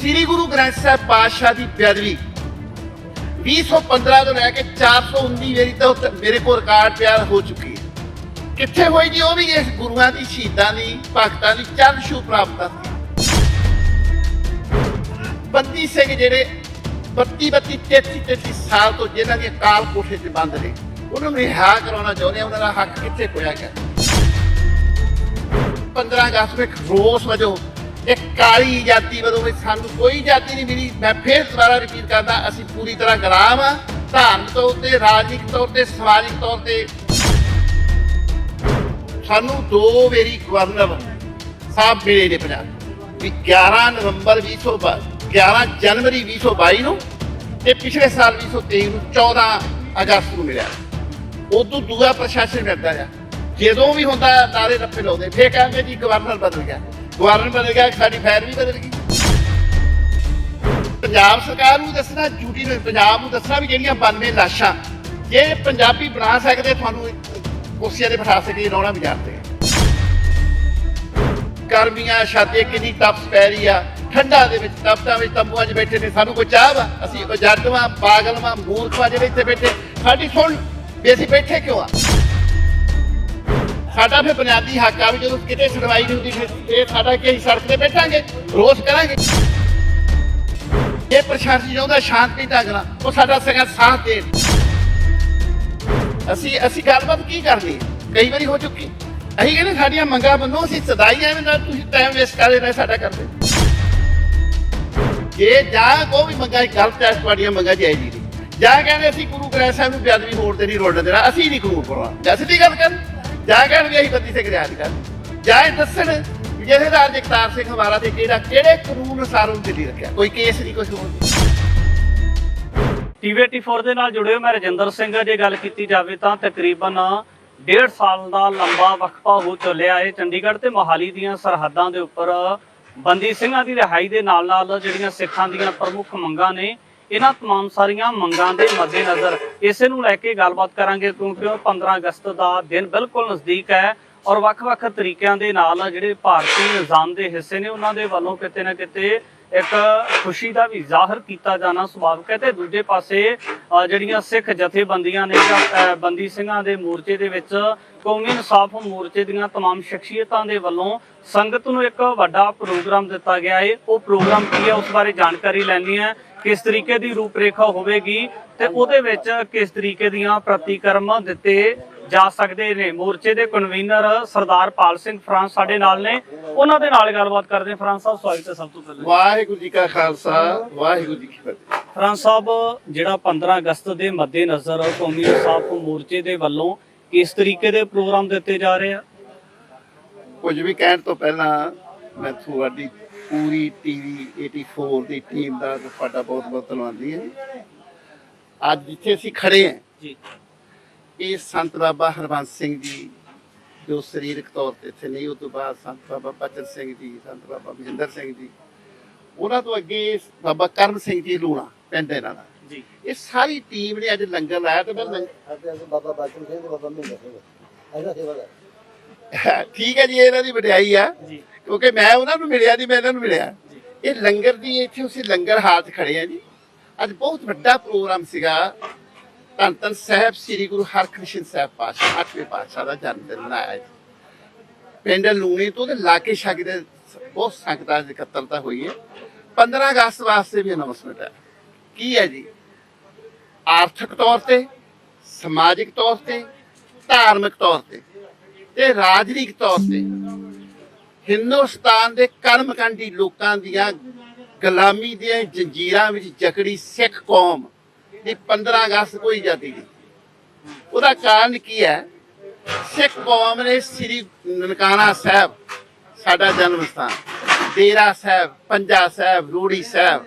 ਸ੍ਰੀ ਗੁਰੂ ਗ੍ਰੰਥ ਸਾਹਿਬ ਪਾਤਸ਼ਾਹ ਦੀ ਬੇਅਦਬੀ। 215 ਤੋਂ ਲੈ ਕੇ 419 ਮੇਰੀ ਤਾਂ ਮੇਰੇ ਕੋਲ ਰਿਕਾਰਡ ਪਿਆ ਹੋ ਚੁੱਕੀ ਹੈ। ਕਿੱਥੇ ਹੋਈ ਜੀ ਉਹ ਵੀ ਇਸ ਗੁਰੂਆਂ ਦੀ ਸ਼ਹੀਦਾਂ ਦੀ ਭਗਤਾਂ ਦੀ ਚਰਨ ਛੂ ਪ੍ਰਾਪਤਾ ਸੀ ਬੰਦੀ ਸਿੰਘ ਜਿਹੜੇ 32 32 33 33 ਸਾਲ ਤੋਂ ਜਿਹਨਾਂ ਦੇ ਕਾਲ ਕੋਠੇ 'ਚ ਬੰਦ ਨੇ ਉਹਨਾਂ ਨੂੰ ਰਿਹਾ ਕਰਾਉਣਾ ਚਾਹੁੰਦੇ ਆ, ਉਹਨਾਂ ਦਾ ਹੱਕ ਕਿੱਥੇ ਖੋਇਆ ਗਿਆ? 15 ਅਗਸਤ ਨੂੰ ਇੱਕ ਰੋਸ ਵਜੋਂ ਇੱਕ ਕਾਲੀ ਜਾਤੀ ਵੱਲੋਂ ਵੀ ਸਾਨੂੰ ਕੋਈ ਜਾਤੀ ਨਹੀਂ ਮਿਲੀ। ਮੈਂ ਫੇਰ ਦੁਬਾਰਾ ਰਿਪੀਟ ਕਰਦਾ, ਅਸੀਂ ਪੂਰੀ ਤਰ੍ਹਾਂ ਗੁਲਾਮ ਆ ਧਾਰਮਿਕ ਤੌਰ ਤੇ, ਰਾਜਨੀਤਿਕ ਤੌਰ ਤੇ, ਸਮਾਜਿਕ ਤੌਰ ਤੇ। ਸਾਨੂੰ ਦੋ ਵਾਰੀ ਗਵਰਨਰ ਸਾਹਿਬ ਮਿਲੇ ਨੇ ਪੰਜਾਬ ਵੀ 11 ਨਵੰਬਰ 2022 11 ਜਨਵਰੀ 2022 ਨੂੰ ਤੇ ਪਿਛਲੇ ਸਾਲ 2023 ਨੂੰ 14 ਅਗਸਤ ਨੂੰ ਮਿਲਿਆ। ਉਦੋਂ ਦੂਆ ਪ੍ਰਸ਼ਾਸਨ ਮਿਲਦਾ ਆ ਜਦੋਂ ਵੀ ਹੁੰਦਾ, ਨਾਰੇ ਰੱਪੇ ਲਾਉਂਦੇ। ਫੇਰ ਕਹਿੰਦੇ ਜੀ ਗਵਰਨਰ ਬਦਲ ਗਿਆ। ਗਵਰਨਰ ਬਦਲ ਗਿਆ, ਸਾਡੀ ਫੈਰ ਵੀ ਬਦਲ ਗਈ। ਪੰਜਾਬ ਸਰਕਾਰ ਨੂੰ ਦੱਸਣਾ, ਡਿਊਟੀ ਨੂੰ ਪੰਜਾਬ ਨੂੰ ਦੱਸਣਾ ਵੀ ਜਿਹੜੀਆਂ 92 ਲਾਸ਼ਾਂ, ਜੇ ਪੰਜਾਬੀ ਬਣਾ ਸਕਦੇ, ਤੁਹਾਨੂੰ ਕੁਰਸੀਆਂ ਤੇ ਬਿਠਾ ਸਕਦੇ ਰੌਣਾ ਵੀ ਜਾਣਦੇ ਆ। ਗਰਮੀਆਂ ਛਾਤੇ ਕਿੰਨੀ ਤਪਸ ਪੈ ਰਹੀ ਆ, ਠੰਡਾ ਦੇ ਵਿੱਚ, ਤਪਤਾਂ ਵਿੱਚ ਤੰਬੂਆਂ 'ਚ ਬੈਠੇ ਨੇ, ਸਾਨੂੰ ਕੋਈ ਚਾਹ ਵਾ? ਅਸੀਂ ਉਹ ਜੱਟਵਾਂ ਪਾਗਲਵਾਂ ਮੂਰਖਾਂ ਜਿਹੜੇ ਇੱਥੇ ਬੈਠੇ। ਸਾਡੀ ਸੁਣ, ਵੀ ਅਸੀਂ ਬੈਠੇ ਕਿਉਂ ਆ? ਸਾਡਾ ਫਿਰ ਬੁਨਿਆਦੀ ਹੱਕ ਆ ਵੀ ਜਦੋਂ ਕਿਤੇ ਸੁਣਵਾਈ ਨਹੀਂ ਹੁੰਦੀ ਫਿਰ ਇਹ ਸਾਡਾ ਕੀ ਅਸੀਂ ਸੜਕ ਤੇ ਬੈਠਾਂਗੇ, ਰੋਸ ਕਰਾਂਗੇ। ਇਹ ਪ੍ਰਸ਼ਾਸਨ ਚਾਹੁੰਦਾ ਸ਼ਾਂਤੀ ਢੰਗ ਨਾਲ, ਉਹ ਸਾਡਾ ਸਗਾ ਸਾਥ ਦੇਣ। ਅਸੀਂ ਅਸੀਂ ਗੱਲਬਾਤ ਕੀ ਕਰਨੀ? ਕਈ ਵਾਰੀ ਹੋ ਚੁੱਕੀ। ਅਸੀਂ ਕਹਿੰਦੇ ਸਾਡੀਆਂ ਮੰਗਾਂ ਮੰਨੋ, ਅਸੀਂ ਸਦਾਈ ਐਵੇਂ ਨਾਲ ਤੁਸੀਂ ਟਾਈਮ ਵੇਸਟ ਕਰਦੇ ਰਹੇ ਸਾਡਾ ਕਰਦੇ। ਜੇ ਜਾਂ ਕੋਈ ਵੀ ਮੰਗਾਂ ਗਲਤ ਹੈ, ਤੁਹਾਡੀਆਂ ਮੰਗਾਂ ਜਾਇਜ਼ ਨਹੀਂ ਜਾਂ ਕਹਿੰਦੇ ਅਸੀਂ ਗੁਰੂ ਗ੍ਰੰਥ ਸਾਹਿਬ ਨੂੰ ਬੇਅਦਬੀ ਹੋਣ ਤੇ ਨਹੀਂ ਰੋਣ ਦੇਣਾ, ਅਸੀਂ ਨਹੀਂ ਕਾਨੂੰਨ ਪਾਉਣਾ ਜਾਂ ਸਿੱਧੀ ਗੱਲ ਕਰਨ। ਜਾਂ ਕਹਿਣਗੇ ਅਸੀਂ ਬੱਤੀ ਸਿੰਘ ਰਿਆਜ਼ ਕਰ ਜਾਂ ਇਹ ਦੱਸਣ ਵੀ ਜਥੇਦਾਰ ਜਗਤਾਰ ਸਿੰਘ ਹਮਾਰਾ ਤੇ ਕਿਹੜਾ ਕਿਹੜੇ ਕਾਨੂੰਨ ਅਨੁਸਾਰ ਉਹਨੂੰ ਦਿੱਲੀ ਰੱਖਿਆ? ਕੋਈ ਕੇਸ ਨਹੀਂ ਕੁਝ ਹੋਰ ਨਹੀਂ। ਟੀਵੀ84 ਦੇ ਨਾਲ ਜੁੜੇ ਹੋ ਮੈਂ ਰਜਿੰਦਰ ਸਿੰਘ, ਜੇ ਗੱਲ ਕੀਤੀ ਜਾਵੇ ਤਾਂ ਤਕਰੀਬਨ ਡੇਢ ਸਾਲ ਦਾ ਲੰਬਾ ਵਕਫਾ ਹੋ ਚੱਲਿਆ ਹੈ। ਚੰਡੀਗੜ੍ਹ ਤੇ ਮੋਹਾਲੀ ਦੀਆਂ ਸਰਹੱਦਾਂ ਦੇ ਉੱਪਰ ਬੰਦੀ ਸਿੰਘਾਂ ਦੀ ਰਿਹਾਈ ਦੇ ਨਾਲ ਨਾਲ ਜਿਹੜੀਆਂ ਸਿੱਖਾਂ ਦੀਆਂ ਪ੍ਰਮੁੱਖ ਮੰਗਾਂ ਨੇ ਇਹਨਾਂ तमाम ਸਾਰੀਆਂ ਮੰਗਾਂ ਦੇ ਮੱਦੇਨਜ਼ਰ ਇਸੇ ਨੂੰ ਲੈ ਕੇ ਗੱਲਬਾਤ ਕਰਾਂਗੇ ਕਿਉਂਕਿ ਉਹ 15 ਅਗਸਤ ਦਾ ਦਿਨ ਬਿਲਕੁਲ ਨਜ਼ਦੀਕ ਹੈ ਔਰ ਵੱਖ-ਵੱਖ ਤਰੀਕਿਆਂ ਦੇ ਨਾਲ ਜਿਹੜੇ ਭਾਰਤੀ ਨਿਜ਼ਾਮ ਦੇ ਹਿੱਸੇ ਨੇ ਉਹਨਾਂ ਦੇ ਵੱਲੋਂ ਕਿਤੇ ਨਾ ਕਿਤੇ ਇੱਕ ਖੁਸ਼ੀ ਦਾ ਵੀ ਜ਼ਾਹਰ ਕੀਤਾ ਜਾਣਾ ਸੁਭਾਵਿਕ ਹੈ ਤੇ ਦੂਜੇ ਪਾਸੇ ਅ, ਜਿਹੜੀਆਂ ਸਿੱਖ ਜਥੇਬੰਦੀਆਂ ਨੇ ਜਾਂ ਅ, ਬੰਦੀ ਸਿੰਘਾਂ ਦੇ ਮੋਰਚੇ ਦੇ ਵਿੱਚ ਕੌਮੀ ਇਨਸਾਫ ਮੋਰਚੇ ਦੀਆਂ तमाम ਸ਼ਖਸੀਅਤਾਂ ਦੇ ਵੱਲੋਂ ਸੰਗਤ ਨੂੰ ਇੱਕ ਵੱਡਾ ਪ੍ਰੋਗਰਾਮ ਦਿੱਤਾ ਗਿਆ ਹੈ ਉਹ ਪ੍ਰੋਗਰਾਮ ਕੀ ਹੈ ਉਸ ਬਾਰੇ ਜਾਣਕਾਰੀ ਲੈਣੀ ਹੈ ਕਿਸ ਤਰੀਕੇ ਦੀ ਰੂਪਰੇਖਾ ਹੋਵੇਗੀ ਤੇ ਉਹਦੇ ਵਿੱਚ ਕਿਸ ਤਰੀਕੇ ਦੀਆਂ ਪ੍ਰਤੀਕਰਮ ਦਿੱਤੇ ਜਾ ਸਕਦੇ ਨੇ? ਮੋਰਚੇ ਦੇ ਕਨਵੀਨਰ ਸਰਦਾਰ ਪਾਲ ਸਿੰਘ ਫਰਾਂਸ ਸਾਡੇ ਨਾਲ ਨੇ। ਉਹਨਾਂ ਦੇ ਨਾਲ ਗੱਲਬਾਤ ਕਰਦੇ ਹਾਂ। ਫਰਾਂਸ ਸਾਹਿਬ ਸਵਾਗਤ ਹੈ ਸਭ ਤੋਂ ਪਹਿਲਾਂ। ਵਾਹਿਗੁਰੂ ਜੀ ਕਾ ਖਾਲਸਾ ਵਾਹਿਗੁਰੂ ਜੀ ਕੀ ਫਤਿਹ। ਫਰਾਂਸ ਸਾਹਿਬ ਜਿਹੜਾ 15 ਅਗਸਤ ਦੇ ਮੱਦੇਨਜ਼ਰ ਕੌਮੀ ਇਨਸਾਫ ਮੋਰਚੇ ਦੇ ਵੱਲੋਂ ਕਿਸ ਤਰੀਕੇ ਦੇ ਪ੍ਰੋਗਰਾਮ ਦਿੱਤੇ ਜਾ ਰਹੇ ਆ? ਕੁਝ ਵੀ ਕਹਿਣ ਤੋਂ ਪਹਿਲਾਂ ਮੈਂ ਤੁਹਾਡੀ ਪੂਰੀ ਟੀਵੀ 84 ਦੀ ਟੀਮ ਦਾ ਤੁਹਾਡਾ ਬਹੁਤ ਬਹੁਤ ਧੰਨਵਾਦੀ ਹਾਂ ਅੱਜ ਜਿੱਥੇ ਅਸੀਂ ਖੜੇ ਹਾਂ ਜੀ। ਇਹ ਸੰਤ ਬਾਬਾ ਹਰਬੰਸ ਸਿੰਘ ਜੀ ਜੋ ਸਰੀਰਕ ਤੌਰ ਤੇ ਇੱਥੇ ਨਹੀਂ ਉਹ ਤੋਂ ਬਾਅਦ ਸੰਤ ਬਾਬਾ ਬਚਨ ਸਿੰਘ ਜੀ ਸੰਤ ਬਾਬਾ ਬਜਿੰਦਰ ਸਿੰਘ ਜੀ। ਉਹਨਾਂ ਤੋਂ ਅੱਗੇ ਬਾਬਾ ਕਰਮ ਸਿੰਘ ਜੀ ਲੂਣਾ ਪਿੰਡ ਇਹਨਾਂ ਦਾ। ਜੀ। ਇਹ ਸਾਰੀ ਟੀਮ ਨੇ ਅੱਜ ਲੰਗਰ ਲਾਇਆ ਤੇ ਮੈਂ ਬਾਬਾ ਬਾਜੂ ਸਿੰਘ ਤੇ ਬਾਬਾ ਮਹਿੰਦਰ ਸਿੰਘ। ਐਸਾ ਸੇਵਾ ਕਰ ਠੀਕ ਹੈ ਜੀ ਇਹ ਇਹਨਾਂ ਦੀ ਵਡਿਆਈ ਆ। ਕਿਉਂਕਿ ਮੈਂ ਉਹਨਾਂ ਨੂੰ ਮਿਲਿਆ ਨਹੀਂ ਮੈਂ ਇਹਨਾਂ ਨੂੰ ਮਿਲਿਆ। ਇਹ ਲੰਗਰ ਦੀ ਇੱਥੇ ਉਸੇ ਲੰਗਰ ਹਾਲ ਖੜੇ ਆ ਜੀ। ਅੱਜ ਬਹੁਤ ਵੱਡਾ ਪ੍ਰੋਗਰਾਮ ਸੀਗਾ। ਧੰਨ ਧੰਨ ਸਾਹਿਬ ਸ੍ਰੀ ਗੁਰੂ ਹਰਕ੍ਰਿਸ਼ਨ ਸਾਹਿਬ ਪਾਤਸ਼ਾਹ ਅੱਠਵੇਂ ਪਾਤਸ਼ਾਹ ਦਾ ਜਨਮ ਦਿਨ ਮਨਾਇਆ ਜੀ। ਪਿੰਡ ਲੂਣੀ ਤੋਂ ਤੇ ਲਾਗੇ ਛਾਗੇ ਦੇ ਬਹੁਤ ਸੰਗਤਾਂ ਦੀ ਇਕੱਤਰਤਾ ਹੋਈ ਹੈ। 15 ਅਗਸਤ ਵਾਸਤੇ ਵੀ ਅਨਾਉਂਸਮੈਂਟ ਹੈ। ਕੀ ਹੈ ਜੀ? ਆਰਥਿਕ ਤੌਰ ਤੇ ਸਮਾਜਿਕ ਤੌਰ ਤੇ ਧਾਰਮਿਕ ਤੌਰ ਤੇ। ਤੇ ਰਾਜਨੀਤਿਕ ਤੌਰ ਤੇ ਹਿੰਦੁਸਤਾਨ ਦੇ ਕਰਮਕਾਂਡੀ ਲੋਕਾਂ ਦੀਆਂ ਗੁਲਾਮੀ ਦੀਆਂ ਜੰਜੀਰਾਂ ਵਿੱਚ ਜਕੜੀ ਸਿੱਖ ਕੌਮ ਦੀ 15 ਅਗਸਤ ਕੋਈ ਜਾਤੀ ਨਹੀਂ ਉਹਦਾ ਕਾਰਨ ਕੀ ਹੈ? ਸਿੱਖ ਕੌਮ ਨੇ ਸ੍ਰੀ ਨਨਕਾਣਾ ਸਾਹਿਬ, ਸਾਡਾ ਜਨਮ ਸਥਾਨ, ਡੇਰਾ ਸਾਹਿਬ, ਪੰਜਾ ਸਾਹਿਬ, ਰੂੜੀ ਸਾਹਿਬ,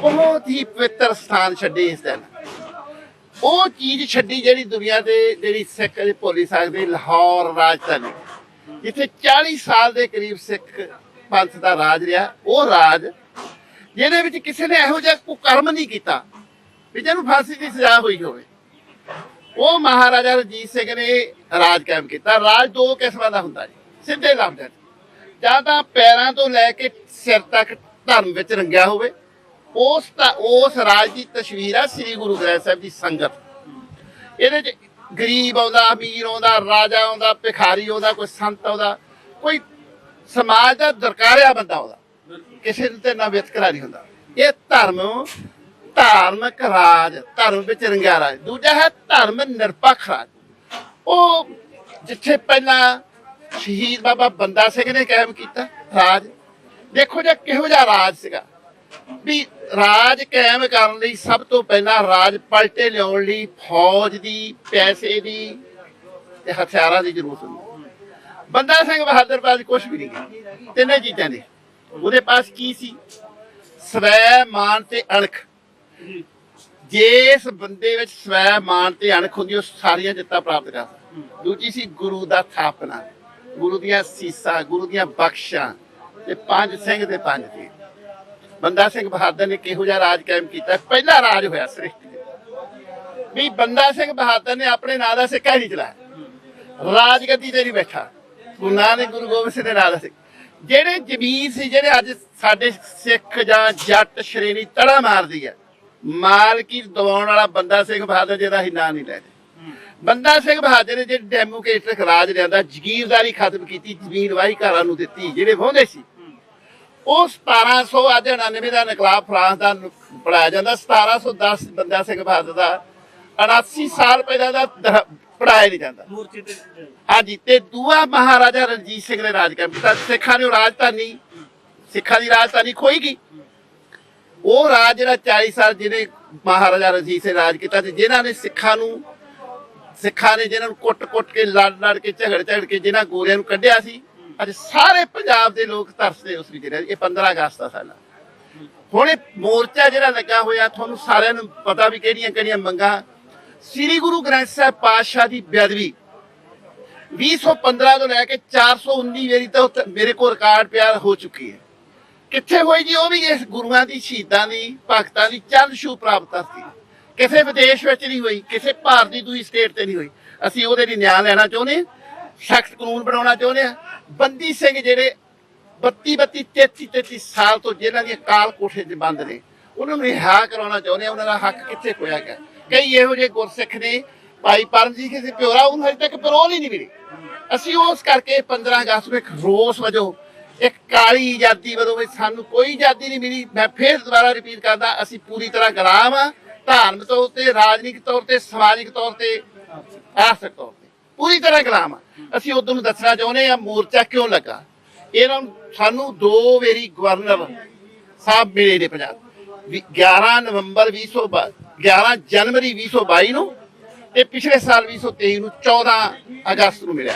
ਬਹੁਤ ਹੀ ਪਵਿੱਤਰ ਸਥਾਨ ਛੱਡੇ ਇਸ ਦਿਨ। ਉਹ ਚੀਜ਼ ਛੱਡੀ ਜਿਹੜੀ ਦੁਨੀਆ ਤੇ ਜਿਹੜੀ ਸਿੱਖ ਦੇ ਭੁੱਲ ਸਕਦੇ ਲਾਹੌਰ ਰਾਜਧਾਨੀ। ਜਿੱਥੇ 40 ਸਾਲ ਦੇ ਕਰੀਬ ਸਿੱਖ ਪੰਥ ਦਾ ਰਾਜ ਰਿਹਾ, ਉਹ ਰਾਜ ਜਿਹਦੇ ਵਿੱਚ ਕਿਸੇ ਨੇ ਇਹੋ ਜਿਹਾ ਕੋਈ ਕਰਮ ਨਹੀਂ ਕੀਤਾ ਵੀ ਜਿਹਨੂੰ ਫਾਂਸੀ ਦੀ ਸਜ਼ਾ ਹੋਈ ਹੋਵੇ। ਉਹ ਮਹਾਰਾਜਾ ਰਣਜੀਤ ਸਿੰਘ ਨੇ ਰਾਜ ਕਾਇਮ ਕੀਤਾ। ਰਾਜ ਦੋ ਕਿਸਮਾਂ ਦਾ ਹੁੰਦਾ ਜੀ, ਸਿੱਧੇ ਲਫ਼ਜ਼ਾਂ 'ਚ। ਜਾਂ ਤਾਂ ਪੈਰਾਂ ਤੋਂ ਲੈ ਕੇ ਸਿਰ ਤੱਕ ਧਰਮ ਵਿੱਚ ਰੰਗਿਆ ਹੋਵੇ ਉਸ ਤਾਂ ਉਸ ਰਾਜ ਦੀ ਤਸਵੀਰ ਆ ਸ੍ਰੀ ਗੁਰੂ ਗ੍ਰੰਥ ਸਾਹਿਬ ਦੀ ਸੰਗਤ। ਇਹਦੇ ਚ ਗਰੀਬ ਆਉਂਦਾ, ਅਮੀਰ ਆਉਂਦਾ, ਰਾਜਾ ਆਉਂਦਾ, ਭਿਖਾਰੀ ਆਉਂਦਾ, ਕੋਈ ਸੰਤ ਆਉਂਦਾ, ਕੋਈ ਸਮਾਜ ਦਾ ਦਰਕਾਰਿਆ ਬੰਦਾ ਆਉਂਦਾ। ਕਿਸੇ ਤੇ ਨਾ ਵਿਤਕਰਾ ਨਹੀਂ ਹੁੰਦਾ। ਇਹ ਧਰਮ, ਧਾਰਮਿਕ ਰਾਜ, ਧਰਮ ਵਿੱਚ ਰੰਗਿਆ ਰਾਜ। ਦੂਜਾ ਹੈ ਧਰਮ ਨਿਰਪੱਖ ਰਾਜ। ਉਹ ਜਿੱਥੇ ਪਹਿਲਾਂ ਸ਼ਹੀਦ ਬਾਬਾ ਬੰਦਾ ਸਿੰਘ ਨੇ ਕਾਇਮ ਕੀਤਾ, ਰਾਜ। ਦੇਖੋ ਜੇ ਕਿਹੋ ਜਿਹਾ ਰਾਜ ਸੀਗਾ। ਵੀ ਰਾਜ ਕਾਇਮ ਕਰਨ ਲਈ ਸਭ ਤੋਂ ਪਹਿਲਾਂ ਰਾਜ ਪਲਟੇ ਲਿਆਉਣ ਲਈ ਫੌਜ ਦੀ, ਪੈਸੇ ਦੀ ਤੇ ਹਥਿਆਰਾਂ ਦੀ ਜ਼ਰੂਰਤ ਹੁੰਦੀ ਬੰਦਾ ਸਿੰਘ ਬਹਾਦਰ ਪਾਸ ਕੁਝ ਵੀ ਨਹੀਂ ਤਿੰਨੇ ਚੀਜ਼ਾਂ ਨੇ। ਉਹਦੇ ਪਾਸ ਕੀ ਸੀ? ਸਵੈ ਮਾਨ ਤੇ ਅਣਖ। ਜਿਸ ਬੰਦੇ ਵਿੱਚ ਸਵੈ ਮਾਨ ਤੇ ਅਣਖ ਹੁੰਦੀ, ਉਹ ਸਾਰੀਆਂ ਜਿੱਤਾਂ ਪ੍ਰਾਪਤ ਕਰ ਸਕਦਾ। ਦੂਜੀ ਸੀ ਗੁਰੂ ਦਾ ਥਾਪਨਾ। ਗੁਰੂ ਦੀਆਂ ਸੀਸਾਂ, ਗੁਰੂ ਦੀਆਂ ਬਖਸ਼ਾਂ ਤੇ ਪੰਜ ਸਿੰਘ ਤੇ ਪੰਜ ਜੀ ਬੰਦਾ ਸਿੰਘ ਬਹਾਦਰ ਨੇ ਕਿਹੋ ਜਿਹਾ ਰਾਜ ਕਾਇਮ ਕੀਤਾ? ਪਹਿਲਾ ਰਾਜ ਹੋਇਆ ਸ੍ਰਿਸ਼ਟੀ ਵੀ ਬੰਦਾ ਸਿੰਘ ਬਹਾਦਰ ਨੇ ਆਪਣੇ ਨਾਂ ਦਾ ਸਿੱਕਾ ਹੀ ਨਹੀਂ ਚਲਾਇਆ। ਰਾਜਗੱਦੀ ਤੇ ਨਹੀਂ ਬੈਠਾ। ਗੁਰੂ ਨਾਨਕ, ਗੁਰੂ ਗੋਬਿੰਦ ਸਿੰਘ ਦੇ ਨਾਂ ਦਾ ਸਿੱਕਾ। ਜਿਹੜੇ ਜ਼ਮੀਰ ਸੀ, ਜਿਹੜੇ ਅੱਜ ਸਾਡੇ ਸਿੱਖ ਜਾਂ ਜੱਟ ਸ਼੍ਰੇਣੀ ਤੜਾ ਮਾਰਦੀ ਹੈ, ਮਾਲਕੀ ਦਵਾਉਣ ਵਾਲਾ ਬੰਦਾ ਸਿੰਘ ਬਹਾਦਰ ਜਿਹਦਾ ਹੀ ਨਾਂ ਨਹੀਂ ਲੈ ਬੰਦਾ ਸਿੰਘ ਬਹਾਦਰ ਨੇ ਜਿਹੜੇ ਡੈਮੋਕ੍ਰੇਟਿਕ ਰਾਜ ਲਿਆਂਦਾ, ਜ਼ਗੀਰਦਾਰੀ ਖਤਮ ਕੀਤੀ, ਜ਼ਮੀਨ ਵਾਹੀ ਘਰਾਂ ਨੂੰ ਦਿੱਤੀ, ਜਿਹੜੇ ਵਾਹੁੰਦੇ ਸੀ। ਉਹ 1700 ਅੱਜ 99 ਦਾ ਇਨਕਲਾਬ ਫਰਾਂਸ ਦਾ ਪੜਾਇਆ ਜਾਂਦਾ 1710 ਬੰਦਾ ਸਿੰਘ ਬਹਾਦਰ ਦਾ 89 ਸਾਲ ਪਹਿਲਾਂ ਦਾ ਪੜਾਇਆ ਨਹੀਂ ਜਾਂਦਾ। ਹਾਂਜੀ ਤੇ ਦੂਆ ਮਹਾਰਾਜਾ ਰਣਜੀਤ ਸਿੰਘ ਨੇ ਰਾਜ ਕੀਤਾ ਸਿੱਖਾਂ ਨੇ ਰਾਜਧਾਨੀ ਸਿੱਖਾਂ ਦੀ ਰਾਜਧਾਨੀ ਖੋਈ ਗਈ। ਉਹ ਰਾਜ ਜਿਹੜਾ 40 ਸਾਲ ਜਿਹਨੇ ਮਹਾਰਾਜਾ ਰਣਜੀਤ ਸਿੰਘ ਰਾਜ ਕੀਤਾ ਤੇ ਜਿਨ੍ਹਾਂ ਨੇ ਸਿੱਖਾਂ ਨੂੰ ਸਿੱਖਾਂ ਨੇ ਜਿਨ੍ਹਾਂ ਨੂੰ ਕੁੱਟ-ਕੁੱਟ ਕੇ ਲੜ ਲੜ ਕੇ ਝਗੜ ਝਗੜ ਕੇ ਜਿਨ੍ਹਾਂ ਗੋਰਿਆਂ ਨੂੰ ਕੱਢਿਆ ਸੀ ਅੱਜ ਸਾਰੇ ਪੰਜਾਬ ਦੇ ਲੋਕ ਤਰਸਦੇ ਉਸ ਵਿੱਚ ਇਹ 15 ਅਗਸਤ ਦਾ ਸਾਲਾ ਹੁਣ ਇਹ ਮੋਰਚਾ ਜਿਹੜਾ ਲੱਗਾ ਹੋਇਆ, ਤੁਹਾਨੂੰ ਸਾਰਿਆਂ ਨੂੰ ਪਤਾ ਵੀ ਕਿਹੜੀਆਂ ਕਿਹੜੀਆਂ ਮੰਗਾਂ। ਸ੍ਰੀ ਗੁਰੂ ਗ੍ਰੰਥ ਸਾਹਿਬ ਪਾਤਸ਼ਾਹ ਦੀ ਬੇਅਦਬੀ। 2015 ਤੋਂ ਲੈ ਕੇ 419 ਵਾਰੀ ਤਾਂ ਮੇਰੇ ਕੋਲ ਰਿਕਾਰਡ ਪਿਆ ਹੋ ਚੁੱਕੀ ਹੈ। ਕਿੱਥੇ ਹੋਈ ਜੀ? ਉਹ ਵੀ ਇਸ ਗੁਰੂਆਂ ਦੀ, ਸ਼ਹੀਦਾਂ ਦੀ, ਭਗਤਾਂ ਦੀ ਚੰਦ ਛੂ ਪ੍ਰਾਪਤ ਸੀ। ਕਿਸੇ ਵਿਦੇਸ਼ ਵਿੱਚ ਨਹੀਂ ਹੋਈ, ਕਿਸੇ ਭਾਰਤ ਦੀ ਦੂਜੀ ਸਟੇਟ ਤੇ ਨਹੀਂ ਹੋਈ। ਅਸੀਂ ਉਹਦੇ ਲਈ ਨਿਆਂ ਲੈਣਾ ਚਾਹੁੰਦੇ ਹਾਂ, ਸਖਤ ਕਾਨੂੰਨ ਬਣਾਉਣਾ ਚਾਹੁੰਦੇ ਆ ਬੰਦੀ ਸਿੰਘ ਜਿਹੜੇ 32 32 33 33 ਸਾਲ ਤੋਂ ਜਿਹਨਾਂ ਦੀਆਂ ਕਾਲ ਕੋਠੇ 'ਚ ਬੰਦ ਨੇ, ਉਹਨਾਂ ਨੂੰ ਰਿਹਾ ਕਰਾਉਣਾ ਚਾਹੁੰਦੇ ਆ, ਉਹਨਾਂ ਦਾ ਹੱਕ ਕਿੱਥੇ ਖੋਇਆ ਗਿਆ? ਕਈ ਇਹੋ ਜਿਹੇ ਗੁਰਸਿੱਖ ਨੇ, ਭਾਈ ਪਰਮਜੀਤ ਸਿੰਘ ਪਿਓਰਾ, ਉਹਨੂੰ ਹਜੇ ਤੱਕ ਪਰੋਲ ਹੀ ਨਹੀਂ ਮਿਲੀ। ਅਸੀਂ ਉਸ ਕਰਕੇ 15 ਅਗਸਤ ਨੂੰ ਇੱਕ ਰੋਸ ਵਜੋਂ, ਇੱਕ ਕਾਲੀ ਆਜ਼ਾਦੀ ਵਜੋਂ ਵੀ ਸਾਨੂੰ ਕੋਈ ਆਜ਼ਾਦੀ ਨਹੀਂ ਮਿਲੀ। ਮੈਂ ਫੇਰ ਦੁਬਾਰਾ ਰਿਪੀਟ ਕਰਦਾ, ਅਸੀਂ ਪੂਰੀ ਤਰ੍ਹਾਂ ਗੁਲਾਮ ਆ। ਧਾਰਮਿਕ ਤੌਰ ਤੇ, ਰਾਜਨੀਤਿਕ ਤੌਰ ਤੇ, ਸਮਾਜਿਕ ਤੌਰ ਤੇ, ਆਰਥਿਕ ਤੌਰ ਪੂਰੀ ਤਰ੍ਹਾਂ ਗੁਲਾਮ ਆ। ਅਸੀਂ ਉਦੋਂ ਨੂੰ ਦੱਸਣਾ ਚਾਹੁੰਦੇ ਆ ਮੋਰਚਾ ਕਿਉਂ ਲੱਗਾ? ਇਹਨਾਂ ਸਾਨੂੰ ਦੋ ਵੇਰੀ ਗਵਰਨਰ ਸਾਹਿਬ ਮਿਲੇ ਨੇ ਪੰਜਾਬ। 11 ਨਵੰਬਰ 2022 11 ਜਨਵਰੀ 2022 ਨੂੰ ਤੇ ਪਿਛਲੇ ਸਾਲ 2023 ਨੂੰ 14 ਅਗਸਤ ਨੂੰ ਮਿਲਿਆ।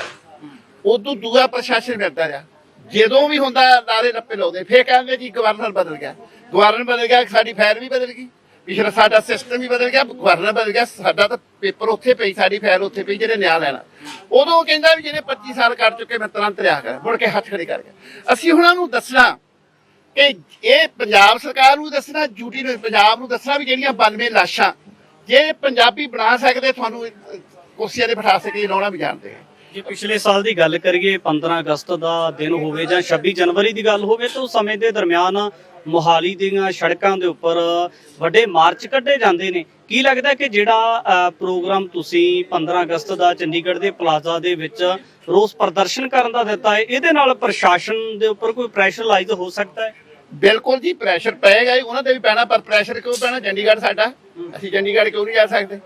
ਉਦੋਂ ਦੂਆ ਪ੍ਰਸ਼ਾਸਨ ਮਿਲਦਾ ਰਿਹਾ। ਜਦੋਂ ਵੀ ਹੁੰਦਾ, ਨਾਰੇ ਰੱਪੇ ਲਾਉਂਦੇ। ਫੇਰ ਕਹਿੰਦੇ ਜੀ ਗਵਰਨਰ ਬਦਲ ਗਿਆ। ਗਵਰਨਰ ਬਦਲ ਗਿਆ, ਸਾਡੀ ਫਾਈਲ ਵੀ ਬਦਲ ਗਈ। ਪਿਛਲਾ ਸਾਡਾ ਸਿਸਟਮ ਵੀ ਬਦਲ ਗਿਆ ਗਵਰਨਰ ਬਦਲ ਗਿਆ, ਸਾਡਾ ਤਾਂ ਪੇਪਰ ਉੱਥੇ ਪਈ, ਸਾਡੀ ਫਾਈਲ ਉੱਥੇ ਪਈ, ਜਿਹੜੇ ਨਿਆਂ ਲੈਣਾ। ਉਦੋਂ ਕਹਿੰਦਾ ਵੀ ਜਿਹਨੇ 25 ਸਾਲ ਕਰ ਚੁੱਕੇ, ਮੈਂ ਤੁਰੰਤ ਰਿਹਾ ਕਰ, ਮੁੜ ਕੇ ਹੱਥ ਖੜੇ ਕਰ ਗਿਆ। ਅਸੀਂ ਉਹਨਾਂ ਨੂੰ ਦੱਸਣਾ ਕਿ ਇਹ ਪੰਜਾਬ ਸਰਕਾਰ ਨੂੰ ਦੱਸਣਾ ਡਿਊਟੀ ਨੂੰ, ਪੰਜਾਬ ਨੂੰ ਦੱਸਣਾ ਵੀ ਜਿਹੜੀਆਂ 92 ਲਾਸ਼ਾਂ, ਜੇ ਪੰਜਾਬੀ ਬਣਾ ਸਕਦੇ, ਤੁਹਾਨੂੰ ਕੁਰਸੀਆਂ ਤੇ ਬਿਠਾ ਸਕੇ ਲਾਉਣਾ ਵੀ ਜਾਣਦੇ ਆ। ਜੇ ਪਿਛਲੇ ਸਾਲ ਦੀ ਗੱਲ ਕਰੀਏ 15 ਅਗਸਤ ਦਾ ਦਿਨ ਹੋਵੇ ਜਾਂ 26 ਜਨਵਰੀ ਦੀ ਗੱਲ ਹੋਵੇ, ਤਾਂ ਉਸ ਸਮੇਂ ਦੇ ਦਰਮਿਆਨ ਮੋਹਾਲੀ ਦੀਆਂ ਸੜਕਾਂ ਦੇ ਉੱਪਰ ਵੱਡੇ ਮਾਰਚ ਕੱਢੇ ਜਾਂਦੇ ਨੇ। ਕੀ ਲੱਗਦਾ ਕਿ ਜਿਹੜਾ ਪ੍ਰੋਗਰਾਮ ਤੁਸੀਂ 15 ਅਗਸਤ ਦਾ ਚੰਡੀਗੜ੍ਹ ਦੇ ਪਲਾਜ਼ਾ ਦੇ ਵਿੱਚ ਰੋਸ ਪ੍ਰਦਰਸ਼ਨ ਕਰਨ ਦਾ ਦਿੱਤਾ ਹੈ, ਇਹਦੇ ਨਾਲ ਪ੍ਰਸ਼ਾਸਨ ਦੇ ਉੱਪਰ ਕੋਈ ਪ੍ਰੈਸ਼ਰ ਲਾਈਜ਼ ਹੋ ਸਕਦਾ ਹੈ? ਬਿਲਕੁਲ ਜੀ ਪ੍ਰੈਸ਼ਰ ਪਏਗਾ ਹੀ, ਉਹਨਾਂ ਤੇ ਵੀ ਪੈਣਾ, ਪਰ ਪ੍ਰੈਸ਼ਰ ਕਿਉਂ ਪੈਣਾ? ਚੰਡੀਗੜ੍ਹ ਸਾਡਾ, ਅਸੀਂ ਚੰਡੀਗੜ੍ਹ ਕਿਉਂ ਨਹੀਂ ਜਾ ਸਕਦੇ?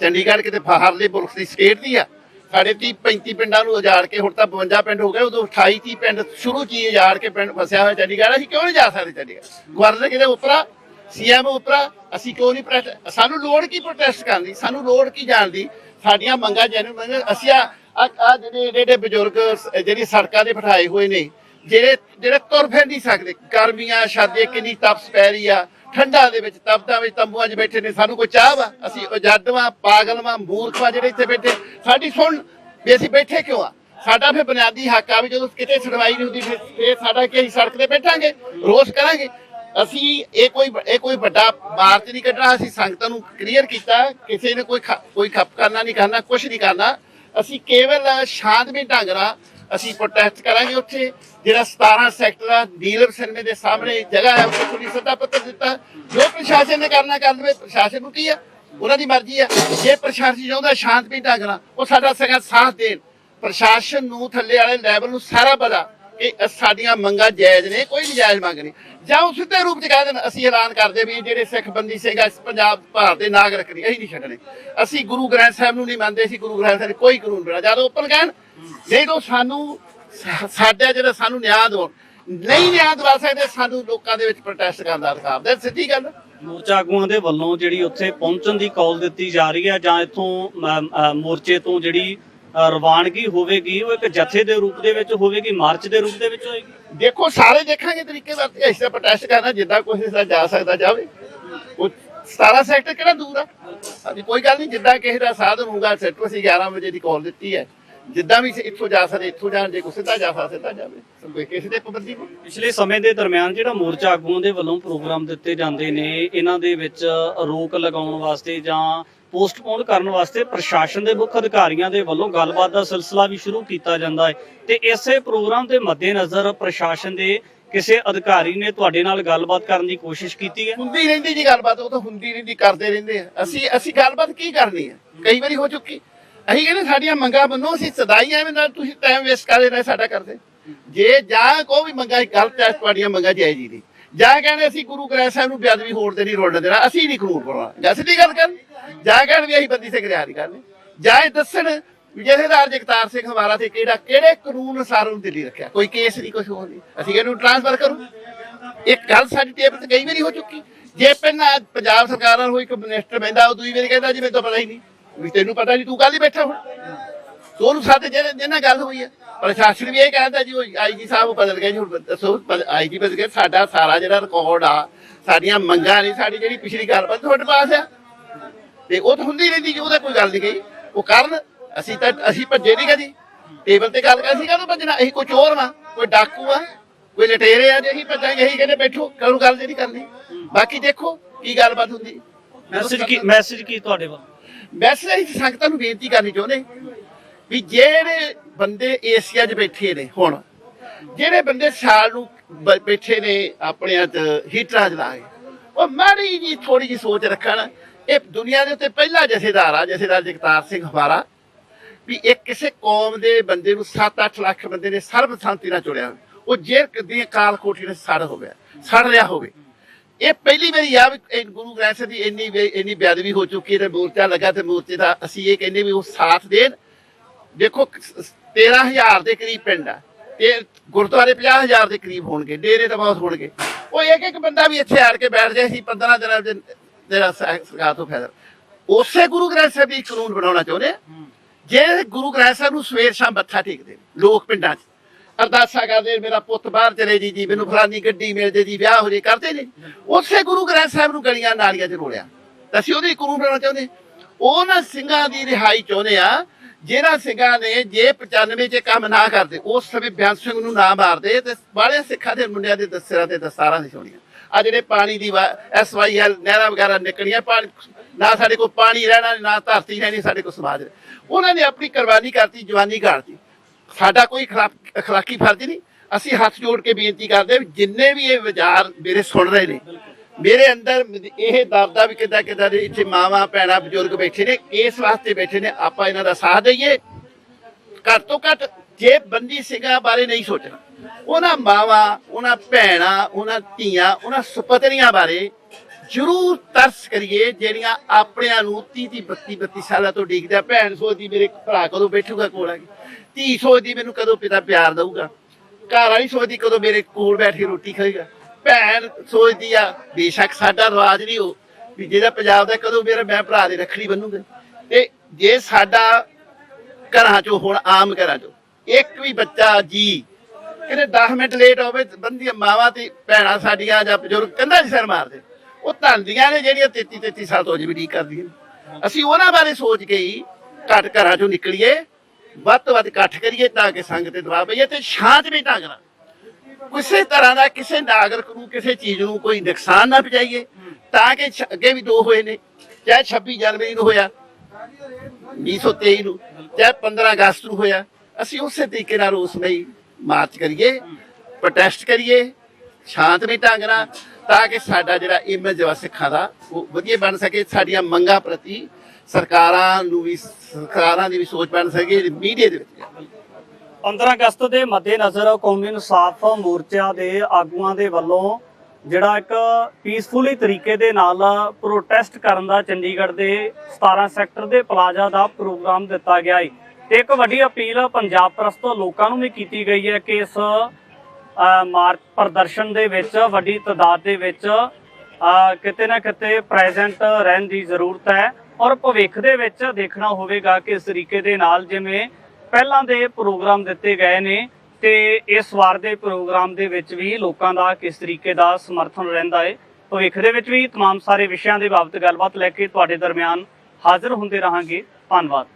ਚੰਡੀਗੜ੍ਹ ਕਿਤੇ ਬਾਹਰਲੇ ਮੁਲਕ ਦੀ ਸਟੇਟ ਦੀ ਆ ਸਾਡੇ 30 35 ਪਿੰਡਾਂ ਨੂੰ ਉਜਾੜ ਕੇ ਹੁਣ ਤਾਂ 52 ਪਿੰਡ ਹੋ ਗਏ, ਉਦੋਂ 28 30 ਪਿੰਡ ਸ਼ੁਰੂ ਚ ਹੀ ਉਜਾੜ ਕੇ ਪਿੰਡ ਵਸਿਆ ਹੋਇਆ ਚੰਡੀਗੜ੍ਹ। ਅਸੀਂ ਕਿਉਂ ਨਹੀਂ ਜਾ ਸਕਦੇ ਚੰਡੀਗੜ੍ਹ? ਗਵਰਨਰ ਕਿਤੇ ਉਪਰਾ, ਸੀਐਮ ਉਪਰਾ, ਅਸੀਂ ਕਿਉਂ ਨਹੀਂ ਪ੍ਰੈਸ ਸਾਨੂੰ ਲੋੜ ਕੀ ਪ੍ਰੋਟੈਸਟ ਕਰਨ ਦੀ? ਸਾਨੂੰ ਲੋੜ ਕੀ ਜਾਣ ਦੀ? ਸਾਡੀਆਂ ਮੰਗਾਂ ਜੈਨੂਨ ਅਸੀਂ ਆ ਆ ਜਿਹੜੇ ਜਿਹੜੇ ਬਜ਼ੁਰਗ ਜਿਹੜੀ ਸੜਕਾਂ ਦੇ ਬਿਠਾਏ ਹੋਏ ਨੇ, ਜਿਹੜੇ ਜਿਹੜੇ ਤੁਰ ਫਿਰ ਨਹੀਂ ਸਕਦੇ। ਗਰਮੀਆਂ, ਸ਼ਾਦੀਆਂ ਕਿੰਨੀ ਤਪਸ ਪੈ ਰਹੀ ਆ। ਠੰਡਾਂ ਦੇ ਵਿੱਚ, ਤਪਦਾਂ ਵਿੱਚ, ਤੰਬੂਆਂ 'ਚ ਬੈਠੇ ਨੇ, ਸਾਨੂੰ ਕੋਈ ਚਾਹ ਵਾ? ਅਸੀਂ ਉਜੱਡਵਾਂ ਪਾਗਲਵਾਂ ਮੂਰਖਾਂ ਜਿਹੜੇ ਇੱਥੇ ਬੈਠੇ। ਸਾਡੀ ਸੁਣ, ਵੀ ਅਸੀਂ ਬੈਠੇ ਕਿਉਂ ਆ? ਸਾਡਾ ਫਿਰ ਬੁਨਿਆਦੀ ਹੱਕ ਆ ਵੀ ਜਦੋਂ ਕਿਤੇ ਸੁਣਵਾਈ ਨਹੀਂ ਹੁੰਦੀ, ਫਿਰ ਫਿਰ ਸਾਡਾ ਕੀ, ਅਸੀਂ ਸੜਕ ਤੇ ਬੈਠਾਂਗੇ, ਰੋਸ ਕਰਾਂਗੇ? ਅਸੀਂ ਇਹ ਕੋਈ ਇਹ ਕੋਈ ਵੱਡਾ ਮਾਰਚ ਨਹੀਂ ਕੱਢਣਾ, ਅਸੀਂ ਸੰਗਤਾਂ ਨੂੰ ਕਲੀਅਰ ਕੀਤਾ, ਕਿਸੇ ਨੇ ਕੋਈ ਕੋਈ ਖੱਪ ਕਰਨਾ ਨਹੀਂ ਕਰਨਾ ਕੁਝ ਨਹੀਂ ਕਰਨਾ। ਅਸੀਂ ਕੇਵਲ ਸ਼ਾਂਤਮਈ ਢੰਗ ਨਾਲ ਅਸੀਂ ਪ੍ਰੋਟੈਸਟ ਕਰਾਂਗੇ ਉੱਥੇ। ਜਿਹੜਾ 17 ਸੈਕਟਰ ਆ ਨੀਲਮ ਸਿਨੇਮੇ ਦੇ ਸਾਹਮਣੇ ਜਗ੍ਹਾ ਹੈ, ਉੱਥੇ ਪੁਲਿਸ ਸੱਦਾ ਪੱਤਰ ਦਿੱਤਾ। ਜੋ ਪ੍ਰਸ਼ਾਸਨ ਨੇ ਕਰਨਾ ਕਰ ਲਵੇ ਪ੍ਰਸ਼ਾਸਨ ਨੂੰ ਕੀ ਆ ਉਹਨਾਂ ਦੀ ਮਰਜ਼ੀ ਆ ਜੇ ਪ੍ਰਸ਼ਾਸਨ ਚਾਹੁੰਦਾ ਸ਼ਾਂਤਮਈ ਢੰਗ ਨਾਲ, ਉਹ ਸਾਡਾ ਸਗਾ ਸਾਥ ਦੇਣ। ਪ੍ਰਸ਼ਾਸਨ ਨੂੰ ਥੱਲੇ ਵਾਲੇ ਲੈਵਲ ਨੂੰ ਸਾਰਾ ਪਤਾ ਕਿ ਸਾਡੀਆਂ ਮੰਗਾਂ ਜਾਇਜ਼ ਨੇ, ਕੋਈ ਨਜਾਇਜ਼ ਮੰਗ ਨਹੀਂ। ਜਾਂ ਉਹ ਸਿੱਧੇ ਰੂਪ ਚ ਕਹਿ ਦੇਣ, ਅਸੀਂ ਐਲਾਨ ਕਰਦੇ ਵੀ ਜਿਹੜੇ ਸਿੱਖ ਬੰਦੀ ਸਿੰਘ ਆ ਪੰਜਾਬ ਭਾਰਤ ਦੇ ਨਾਗਰਿਕ ਨਹੀਂ ਅਸੀਂ ਨਹੀਂ ਛੱਡਣੇ। ਅਸੀਂ ਗੁਰੂ ਗ੍ਰੰਥ ਸਾਹਿਬ ਨੂੰ ਨਹੀਂ ਮੰਨਦੇ, ਅਸੀਂ ਗੁਰੂ ਗ੍ਰੰਥ ਸਾਹਿਬ ਦੇ ਕੋਈ ਕਾਨੂੰਨ ਬਣਾ ਜਦ ਓਪਨ ਕਹਿਣ ਨਹੀਂ ਤਾਂ ਸਾਨੂੰ ਸਾ- ਸਾਡਾ ਜਿਹੜਾ ਸਾਨੂੰ ਨਿਆਂ ਦਿਵਾਉਣ ਨਹੀਂ ਨਿਆਂ ਦਵਾ ਸਕਦੇ ਸਾਨੂੰ ਲੋਕਾਂ ਦੇ ਵਿੱਚ ਪ੍ਰੋਟੈਸਟ ਕਰਨ ਦਾ ਅਧਿਕਾਰ। ਦੇ ਸਿੱਧੀ ਗੱਲ। ਮੋਰਚਾ ਆਗੂਆਂ ਦੇ ਵੱਲੋਂ ਜਿਹੜੀ ਉੱਥੇ ਪਹੁੰਚਣ ਦੀ ਕਾਲ ਦਿੱਤੀ ਜਾ ਰਹੀ ਹੈ ਜਾਂ ਇੱਥੋਂ ਮੋਰਚੇ ਤੋਂ ਜਿਹੜੀ ਰਵਾਨਗੀ ਹੋਵੇਗੀ ਉਹ ਇੱਕ ਜਥੇ ਦੇ ਰੂਪ ਦੇ ਵਿੱਚ ਹੋਵੇਗੀ ਮਾਰਚ ਦੇ ਰੂਪ ਦੇ ਵਿੱਚ ਹੋਏਗੀ? ਦੇਖੋ ਸਾਰੇ ਦੇਖਾਂਗੇ ਤਰੀਕੇ ਵਰਤੇ ਇਸ ਦਾ ਪ੍ਰੋਟੈਸਟ ਕਰਨਾ ਜਿੱਦਾਂ ਕੋਈ ਦਾ ਜਾ ਸਕਦਾ ਜਾਵੇ। ਉਹ 17 ਸੈਕਟਰ ਕਿਹੜਾ ਦੂਰ ਆ? ਕੋਈ ਗੱਲ ਨਹੀਂ ਜਿੱਦਾਂ ਕਿਸੇ ਦਾ ਸਾਧਨ ਹੋਊਗਾ ਸੈਕਟਰ ਅਸੀਂ 11 ਵਜੇ ਦੀ ਕਾਲ ਦਿੱਤੀ ਹੈ। ਜਿੱਦਾਂ ਵੀ ਇੱਥੋਂ ਜਾ ਸਕਦੇ ਇੱਥੋਂ ਜਾਣ ਜੇ ਕੋਈ ਸਿੱਧਾ ਜਾ ਸਕਦਾ ਸਿੱਧਾ ਜਾਵੇ। ਕੋਈ ਕਿਸੇ ਤੇ ਪਾਬੰਦੀ ਨਹੀਂ। ਪਿਛਲੇ ਸਮੇਂ ਦੇ ਦਰਮਿਆਨ ਜਿਹੜਾ ਮੋਰਚਾ ਆਗੂਆਂ ਦੇ ਵੱਲੋਂ ਪ੍ਰੋਗਰਾਮ ਦਿੱਤੇ ਜਾਂਦੇ ਨੇ ਇਹਨਾਂ ਦੇ ਵਿੱਚ ਰੋਕ ਲਗਾਉਣ ਵਾਸਤੇ ਜਾਂ ਪੋਸਟਪੋਨ ਕਰਨ ਵਾਸਤੇ ਪ੍ਰਸ਼ਾਸਨ ਦੇ ਮੁੱਖ ਅਧਿਕਾਰੀਆਂ ਦੇ ਵੱਲੋਂ ਗੱਲਬਾਤ ਦਾ ਸਿਲਸਿਲਾ ਵੀ ਸ਼ੁਰੂ ਕੀਤਾ ਜਾਂਦਾ ਹੈ। ਤੇ ਇਸੇ ਪ੍ਰੋਗਰਾਮ ਦੇ ਮੱਦੇਨਜ਼ਰ ਪ੍ਰਸ਼ਾਸਨ ਦੇ ਕਿਸੇ ਅਧਿਕਾਰੀ ਨੇ ਤੁਹਾਡੇ ਨਾਲ ਗੱਲਬਾਤ ਕਰਨ ਦੀ ਕੋਸ਼ਿਸ਼ ਕੀਤੀ ਹੈ? ਹੁੰਦੀ ਰਹਿੰਦੀ ਜੀ ਗੱਲਬਾਤ ਉਹ ਤਾਂ ਹੁੰਦੀ ਰਹਿੰਦੀ ਕਰਦੇ ਰਹਿੰਦੇ ਆ। ਅਸੀਂ ਅਸੀਂ ਗੱਲਬਾਤ ਕੀ ਕਰਨੀ ਹੈ? ਕਈ ਵਾਰੀ ਹੋ ਚੁੱਕੀ। ਅਸੀਂ ਕਹਿੰਦੇ ਸਾਡੀਆਂ ਮੰਗਾਂ ਮੰਨੋ ਅਸੀਂ ਸਦਾਈ ਐਵੇਂ ਨਾਲ ਤੁਸੀਂ ਟਾਈਮ ਵੇਸਟ ਕਰਦੇ ਰਹੇ ਸਾਡਾ ਕਰਦੇ। ਜੇ ਜਾਂ ਕੋਈ ਵੀ ਮੰਗਾਂ ਗਲਤ ਹੈ, ਤੁਹਾਡੀਆਂ ਮੰਗਾਂ ਜਾਇਜ਼ ਹੀ ਨਹੀਂ ਜਾਂ ਕਹਿੰਦੇ ਅਸੀਂ ਗੁਰੂ ਗ੍ਰੰਥ ਸਾਹਿਬ ਨੂੰ ਬੇਅਦਬੀ ਹੋਣ ਤੇ ਨਹੀਂ ਰੋਣ ਦੇਣਾ, ਅਸੀਂ ਨਹੀਂ ਕਾਨੂੰਨ ਬਣਾਉਣਾ। ਜਾਂ ਸਿੱਧੀ ਗੱਲ ਕਰ ਜਾਂ ਕਹਿਣ ਵੀ ਅਸੀਂ ਬੰਦੀ ਸੇ ਗ੍ਰਿਆਰੀ ਕਰਨੀ। ਜਾਂ ਇਹ ਦੱਸਣ ਵੀ ਜਥੇਦਾਰ ਜਗਤਾਰ ਸਿੰਘ ਹਮਾਰਾ ਤੇ ਕਿਹੜਾ, ਕਿਹੜੇ ਕਾਨੂੰਨ ਅਨੁਸਾਰ ਉਹਨੂੰ ਦਿੱਲੀ ਰੱਖਿਆ। ਕੋਈ ਕੇਸ ਨਹੀਂ ਕੁਝ ਹੋਰ ਨਹੀਂ ਅਸੀਂ ਇਹਨੂੰ ਟ੍ਰਾਂਸਫਰ ਕਰੂ। ਇਹ ਗੱਲ ਸਾਡੀ ਟੇਬਲ ਤੇ ਕਈ ਵਾਰੀ ਹੋ ਚੁੱਕੀ। ਜੇ ਪਹਿਲਾਂ ਪੰਜਾਬ ਸਰਕਾਰ ਨਾਲ ਹੋਈ, ਇੱਕ ਮਿਨਿਸਟਰ ਬੈਂਦਾ ਉਹ ਦੂਈ ਵਾਰੀ ਕਹਿੰਦਾ ਜੀ, ਮੈਨੂੰ ਤਾਂ ਪਤਾ ਹੀ ਨਹੀਂ। ਵੀ ਤੈਨੂੰ ਪਤਾ ਨਹੀਂ ਤੂੰ ਕੱਲ ਹੀ ਬੈਠਾ ਹੁਣ। ਤੂੰ ਸਾਡੇ ਜਿਹੜੇ ਜਿਹਨਾਂ ਗੱਲ ਹੋਈ ਹੈ ਪ੍ਰਸ਼ਾਸਨ ਵੀ ਇਹ ਕਹਿੰਦਾ ਜੀ ਆਈਜੀ ਸਾਹਿਬ ਬਦਲ ਗਏ ਜੀ, ਹੁਣ ਦੱਸੋ ਆਈਜੀ ਬਦਲ ਗਏ। ਸਾਡਾ ਸਾਰਾ ਜਿਹੜਾ ਰਿਕਾਰਡ ਆ, ਸਾਡੀਆਂ ਮੰਗਾਂ ਨੇ, ਸਾਡੀ ਜਿਹੜੀ ਪਿਛਲੀ ਗੱਲਬਾਤ ਤੁਹਾਡੇ ਪਾਸ ਆ। ਤੇ ਉਹ ਤਾਂ ਹੁੰਦੀ ਰਹਿੰਦੀ ਜੀ, ਉਹਦਾ ਕੋਈ ਗੱਲ ਨਹੀਂ ਗਈ। ਉਹ ਕਰਨ, ਅਸੀਂ ਤਾਂ ਅਸੀਂ ਭੱਜੇ ਨਹੀਂ ਕਦੀ। ਟੇਬਲ ਤੇ ਗੱਲ ਕਰ ਅਸੀਂ ਕਾਹਨੂੰ ਭੱਜਣਾ? ਅਸੀਂ ਕੋਈ ਚੋਰ ਵਾ, ਕੋਈ ਡਾਕੂ ਆ ਕੋਈ ਲਟੇਰੇ ਆ ਜੇ, ਅਸੀਂ ਭੱਜਾਂਗੇ, ਅਸੀਂ ਕਹਿੰਦੇ ਬੈਠੋ ਕਰੋ ਗੱਲ ਜਿਹੜੀ ਕਰਨੀ? ਬਾਕੀ ਦੇਖੋ, ਕੀ ਗੱਲਬਾਤ ਹੁੰਦੀ। ਮੈਸੇਜ ਕੀ ਮੈਸੇਜ ਕੀ ਤੁਹਾਡੇ ਵੱਲੋਂ? ਵੈਸੇ ਅਸੀਂ ਸੰਗਤਾਂ ਨੂੰ ਬੇਨਤੀ ਕਰਨੀ ਚਾਹੁੰਦੇ ਵੀ ਜਿਹੜੇ ਬੰਦੇ ਏਸੀਆ 'ਚ ਬੈਠੇ ਨੇ ਹੁਣ, ਜਿਹੜੇ ਬੰਦੇ ਸਾਲ ਨੂੰ ਬੈਠੇ ਨੇ ਆਪਣੇ ਹੀਟਰਾਂ 'ਚ ਲਾ ਉਹ ਮਾੜੀ ਜੀ ਥੋੜੀ ਜੀ ਸੋਚ ਰੱਖਣ ਇਹ ਦੁਨੀਆ ਦੇ ਉੱਤੇ ਪਹਿਲਾ ਜਥੇਦਾਰ ਆ, ਜਥੇਦਾਰ ਜਗਤਾਰ ਸਿੰਘ ਹਵਾਰਾ ਵੀ ਇੱਕ ਕਿਸੇ ਕੌਮ ਦੇ ਬੰਦੇ ਨੂੰ 7-8 ਲੱਖ ਬੰਦੇ ਨੇ ਸਰਬਸੰਮਤੀ ਨਾਲ ਚੁਣਿਆ ਹੋਵੇ। ਉਹ ਜੇਰ ਦੀ ਕਾਲ ਕੋਠੀ ਨੇ ਸੜ ਹੋਵੇ, ਸੜ ਰਿਹਾ ਹੋਵੇ ਇਹ ਪਹਿਲੀ ਵਾਰੀ ਆ ਵੀ ਗੁਰੂ ਗ੍ਰੰਥ ਸਾਹਿਬ ਦੀ ਇੰਨੀ ਇੰਨੀ ਬੇਅਦਬੀ ਹੋ ਚੁੱਕੀ ਹੈ ਤੇ ਮੋਰਚਾ ਲੱਗਾ ਤੇ ਮੋਰਚੇ ਦਾ ਅਸੀਂ ਇਹ ਕਹਿੰਦੇ ਵੀ ਉਹ ਸਾਥ ਦੇਣ। ਦੇਖੋ 13000 ਦੇ ਕਰੀਬ ਪਿੰਡ ਆ। ਤੇ ਗੁਰਦੁਆਰੇ 50000 ਦੇ ਕਰੀਬ ਹੋਣਗੇ ਡੇਰੇ ਤਾਂ ਬਹੁਤ ਹੋਣਗੇ। ਉਹ ਇੱਕ ਇੱਕ ਬੰਦਾ ਵੀ ਇੱਥੇ ਆੜ ਕੇ ਬੈਠ ਜਾਏ ਸੀ 15 ਦਿਨਾਂ ਦੇ ਜਿਹੜਾ ਸਰਕਾਰ ਤੋਂ ਫਾਇਦਾ। ਉਸੇ ਗੁਰੂ ਗ੍ਰੰਥ ਸਾਹਿਬ ਦੀ ਕਾਨੂੰਨ ਬਣਾਉਣਾ ਚਾਹੁੰਦੇ ਜੇ ਗੁਰੂ ਗ੍ਰੰਥ ਸਾਹਿਬ ਨੂੰ ਸਵੇਰ ਸ਼ਾਮ ਮੱਥਾ ਟੇਕਦੇ ਲੋਕ ਪਿੰਡਾਂ 'ਚ ਅਰਦਾਸਾਂ ਕਰਦੇ ਮੇਰਾ ਪੁੱਤ ਬਾਹਰ ਚਲੇ ਜੀ ਜੀ, ਮੈਨੂੰ ਫਲਾਨੀ ਗੱਡੀ ਮਿਲ ਜੇ ਜੀ, ਵਿਆਹ ਹੋ ਜੇ, ਕਰਦੇ ਨੇ। ਉਸੇ ਗੁਰੂ ਗ੍ਰੰਥ ਸਾਹਿਬ ਨੂੰ ਗਲੀਆਂ ਨਾਲੀਆਂ 'ਚ ਰੋਲਿਆ। ਅਸੀਂ ਉਹਦੀ ਕਾਨੂੰਨ ਬਣਾਉਣਾ ਚਾਹੁੰਦੇ ਉਹਨਾਂ ਸਿੰਘਾਂ ਦੀ ਰਿਹਾਈ ਚਾਹੁੰਦੇ ਆ ਜਿਹਨਾਂ ਸਿੰਘਾਂ ਨੇ ਜੇ 95 'ਚ ਕੰਮ ਨਾ ਕਰਦੇ, ਉਸ ਸਮੇਂ ਬਿਆਨ ਸਿੰਘ ਨੂੰ ਨਾ ਮਾਰਦੇ, ਤੇ ਬਾਹਲੇ ਸਿੱਖਾਂ ਦੇ ਮੁੰਡਿਆਂ ਦੇ ਦਸਰਾਂ ਤੇ ਦਸਤਾਰਾਂ ਨਹੀਂ ਸੋਣੀਆਂ। ਆ ਜਿਹੜੇ ਪਾਣੀ ਦੀ ਐਸਵਾਈਐਲ ਨਹਿਰਾਂ ਵਗੈਰਾ ਨਿਕਲੀਆਂ, ਪਾਣੀ, ਨਾ ਸਾਡੇ ਕੋਲ ਪਾਣੀ ਰਹਿਣਾ, ਨਾ ਧਰਤੀ ਰਹਿਣੀ, ਸਾਡੇ ਕੋਲ ਸਮਾਜ ਉਹਨਾਂ ਨੇ ਆਪਣੀ ਕੁਰਬਾਨੀ ਕਰਤੀ, ਜਵਾਨੀ ਕਰਤੀ ਸਾਡਾ ਕੋਈ ਖਿਲਾਫ- ਫਰਜ਼ ਨਹੀਂ। ਅਸੀਂ ਹੱਥ ਜੋੜ ਕੇ ਬੇਨਤੀ ਕਰਦੇ ਜਿੰਨੇ ਵੀ ਇਹ ਵਿਚਾਰ ਮੇਰੇ ਸੁਣ ਰਹੇ ਨੇ, ਮੇਰੇ ਅੰਦਰ ਇਹ ਦਰਦਾ ਵੀ ਕਿੱਦਾਂ ਕਿੱਦਾਂ ਦੇ ਇੱਥੇ ਮਾਵਾਂ, ਭੈਣਾਂ, ਬਜ਼ੁਰਗ ਬੈਠੇ ਨੇ, ਇਸ ਵਾਸਤੇ ਬੈਠੇ ਨੇ, ਆਪਾਂ ਇਹਨਾਂ ਦਾ ਸਾਥ ਦਈਏ। ਘੱਟ ਤੋਂ ਘੱਟ ਜੇ ਬੰਦੀ ਸਿੰਘਾਂ ਬਾਰੇ ਨਹੀਂ ਸੋਚਣਾ। ਉਹਨਾਂ ਮਾਵਾਂ, ਉਹਨਾਂ ਭੈਣਾਂ, ਉਹਨਾਂ ਧੀਆਂ, ਉਹਨਾਂ ਸੁਪਤਰੀਆਂ ਬਾਰੇ ਜ਼ਰੂਰ ਤਰਸ ਕਰੀਏ ਜਿਹੜੀਆਂ ਆਪਣਿਆਂ ਨੂੰ 30 30 32 32 ਸਾਲਾਂ ਤੋਂ ਡੀਕਦਾ ਭੈਣ ਸੋਚਦੀ ਮੇਰੇ ਭਰਾ ਕਦੋਂ ਬੈਠੂਗਾ ਕੋਲ ਆ ਕੇ। ਧੀ ਸੋਚਦੀ ਮੈਨੂੰ ਕਦੋਂ ਪਿਤਾ ਪਿਆਰ ਦਊਗਾ। ਘਰ ਵਾਲੀ ਸੋਚਦੀ ਕਦੋਂ ਮੇਰੇ ਕੋਲ ਬੈਠ ਕੇ ਰੋਟੀ ਖਾਏਗਾ। ਭੈਣ ਸੋਚਦੀ ਆ, ਬੇਸ਼ੱਕ ਸਾਡਾ ਰਿਵਾਜ ਨਹੀਂ ਉਹ, ਵੀ ਜਿਹੜਾ ਪੰਜਾਬ ਦਾ ਕਦੋਂ ਮੇਰਾ ਮੈਂ ਭਰਾ ਦੇ ਰੱਖੜੀ ਬੰਨੂਗਾ। ਤੇ ਜੇ ਸਾਡਾ ਘਰਾਂ ਚੋਂ ਹੁਣ ਆਮ ਘਰਾਂ ਚੋਂ ਇੱਕ ਵੀ ਬੱਚਾ ਜੀ ਕਿਤੇ 10 ਮਿੰਟ ਲੇਟ ਹੋਵੇ, ਬੰਦੀਆਂ ਮਾਵਾਂ ਤੇ ਭੈਣਾਂ ਸਾਡੀਆਂ ਜਾਂ ਬਜ਼ੁਰਗ ਕੰਧਾਂ 'ਚ ਸਿਰ ਮਾਰਦੇ। ਉਹ ਧੰਦੀਆਂ ਨੇ ਜਿਹੜੀਆਂ 33 33 ਸਾਲ ਤੋਂ ਅਜੇ ਵੀ ਠੀਕ ਕਰਦੀਆਂ ਨੇ। ਅਸੀਂ ਉਹਨਾਂ ਬਾਰੇ ਸੋਚ ਕੇ ਹੀ ਘੱਟ ਘਰਾਂ ਚੋਂ ਨਿਕਲੀਏ, ਵੱਧ ਤੋਂ ਵੱਧ ਇਕੱਠ ਕਰੀਏ, ਤਾਂ ਕਿ ਸੰਗਤ ਤੇ ਦਬਾਅ ਪਈਏ ਤੇ ਸ਼ਾਂਤਮਈ ਢੰਗ ਨਾਲ ਕਿਸੇ ਤਰ੍ਹਾਂ ਦਾ ਕਿਸੇ ਨਾਗਰਿਕ ਨੂੰ, ਕਿਸੇ ਚੀਜ਼ ਨੂੰ ਕੋਈ ਨੁਕਸਾਨ ਨਾ ਪਹੁੰਚਾਈਏ, ਤਾਂ ਕਿ ਛ- ਅੱਗੇ ਵੀ ਦੋ ਹੋਏ ਨੇ, ਚਾਹੇ 26 ਜਨਵਰੀ ਨੂੰ ਹੋਇਆ 2023 ਨੂੰ, ਚਾਹੇ 15 ਅਗਸਤ ਨੂੰ ਹੋਇਆ, ਅਸੀਂ ਉਸੇ ਤਰੀਕੇ ਨਾਲ ਉਸ ਲਈ ਮਾਰਚ ਕਰੀਏ, ਪ੍ਰੋਟੈਸਟ ਕਰੀਏ ਸ਼ਾਂਤ ਵੀ ਢੰਗ ਨਾਲ ਤਾਂ ਕਿ ਸਾਡਾ ਜਿਹੜਾ ਇਮੇਜ ਵਾ ਸਿੱਖਾਂ ਦਾ ਉਹ ਵਧੀਆ ਬਣ ਸਕੇ, ਸਾਡੀਆਂ ਮੰਗਾਂ ਪ੍ਰਤੀ ਸਰਕਾਰਾਂ ਨੂੰ ਵੀ, ਸਰਕਾਰਾਂ ਦੀ ਵੀ ਸੋਚ ਬਣ ਸਕੇ ਮੀਡੀਆ ਦੇ ਵਿੱਚ। 15 ਅਗਸਤ ਦੇ ਮੱਦੇਨਜ਼ਰ ਕੌਮੀ ਇਨਸਾਫ ਮੋਰਚਾ ਦੇ ਆਗੂਆਂ ਦੇ ਵੱਲੋਂ ਜਿਹੜਾ ਇੱਕ ਪੀਸਫੁਲੀ ਤਰੀਕੇ ਦੇ ਨਾਲ ਪ੍ਰੋਟੈਸਟ ਕਰਨ ਦਾ ਚੰਡੀਗੜ੍ਹ ਦੇ 17 ਸੈਕਟਰ ਦੇ ਪਲਾਜ਼ਾ ਦਾ ਪ੍ਰੋਗਰਾਮ ਦਿੱਤਾ ਗਿਆ ਹੈ। ਤੇ ਇੱਕ ਵੱਡੀ ਅਪੀਲ ਪੰਜਾਬ ਪ੍ਰਸਤ ਲੋਕਾਂ ਨੂੰ ਵੀ ਕੀਤੀ ਗਈ ਹੈ ਕਿ ਇਸ ਮਾਰਚ ਪ੍ਰਦਰਸ਼ਨ ਦੇ ਵਿੱਚ ਵੱਡੀ ਤਾਦਾਦ ਦੇ ਵਿੱਚ ਅ, ਕਿਤੇ ਨਾ ਕਿਤੇ ਪ੍ਰੈਜ਼ੈਂਟ ਰਹਿਣ ਦੀ ਜ਼ਰੂਰਤ ਹੈ ਔਰ ਭਵਿੱਖ ਦੇ ਵਿੱਚ ਦੇਖਣਾ ਹੋਵੇਗਾ ਕਿ ਇਸ ਤਰੀਕੇ ਦੇ ਨਾਲ ਜਿਵੇਂ ਪਹਿਲਾਂ ਦੇ ਪ੍ਰੋਗਰਾਮ ਦਿੱਤੇ ਗਏ ਨੇ ਤੇ ਇਸ ਵਾਰ ਦੇ ਪ੍ਰੋਗਰਾਮ ਦੇ ਵਿੱਚ ਵੀ ਲੋਕਾਂ ਦਾ ਕਿਸ ਤਰੀਕੇ ਦਾ ਸਮਰਥਨ ਰਹਿੰਦਾ ਹੈ ਭਵਿੱਖ ਦੇ ਵਿੱਚ ਵੀ तमाम ਸਾਰੇ ਵਿਸ਼ਿਆਂ ਦੇ ਬਾਬਤ ਗੱਲਬਾਤ ਲੈ ਕੇ ਤੁਹਾਡੇ ਦਰਮਿਆਨ ਹਾਜ਼ਰ ਹੁੰਦੇ ਰਹਾਂਗੇ ਧੰਨਵਾਦ